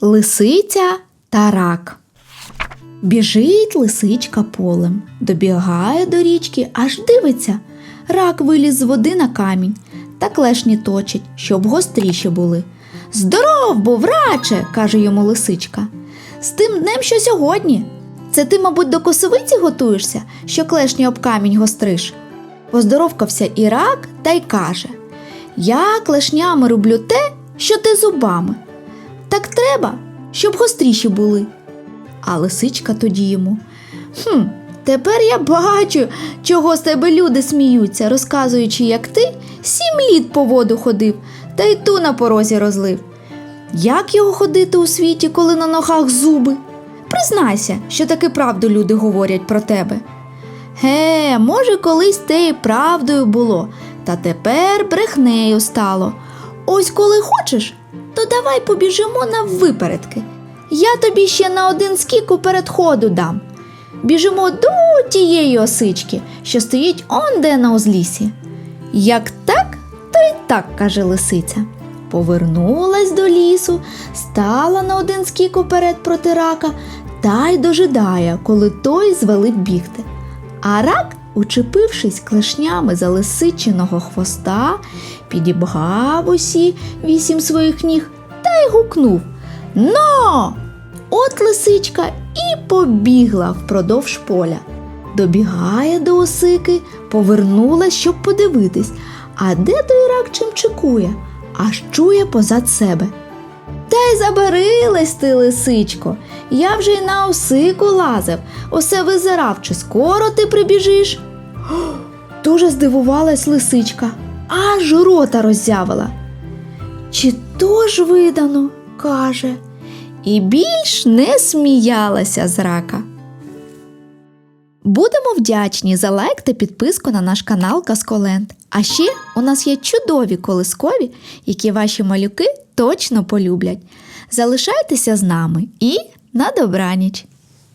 Лисиця та рак. Біжить лисичка полем, добігає до річки, аж дивиться. Рак виліз з води на камінь та клешні точить, щоб гостріші були. Здоров, був раче, каже йому лисичка. З тим днем, що сьогодні. Це ти, мабуть, до косовиці готуєшся, що клешні об камінь гостриш. Поздоровкався і рак та й каже: Я клешнями роблю те, що ти зубами. Так треба, щоб гостріші були. А лисичка тоді йому. Хм, тепер я бачу, чого з тебе люди сміються, розказуючи, як ти сім літ по воду ходив, та й ту на порозі розлив. Як його ходити у світі, коли на ногах зуби? Признайся, що таки правду люди говорять про тебе. Ге, може, колись те і правдою було, та тепер брехнею стало. Ось коли хочеш, то давай побіжимо на випередки. Я тобі ще на один скік у передходу дам. Біжимо до тієї осички, що стоїть он де на узлісі. Як так, то й так, каже лисиця. Повернулась до лісу, стала на один скік уперед проти рака та й дожидає, коли той звелить бігти. А рак, учепившись клешнями за лисичиного хвоста, підібгав усі вісім своїх ніг та й гукнув Но! От лисичка і побігла впродовж поля. Добігає до осики, повернулась, щоб подивитись, а де той рак чимчикує, аж чує позад себе. Та й забарилась ти, лисичко, я вже й на осику лазив, усе визирав, чи скоро ти прибіжиш. Дуже здивувалась лисичка, аж рота роззявила. Чи то ж видано, каже, і більш не сміялася з рака. Будемо вдячні за лайк та підписку на наш канал Казколенд. А ще у нас є чудові колискові, які ваші малюки точно полюблять. Залишайтеся з нами і на добраніч!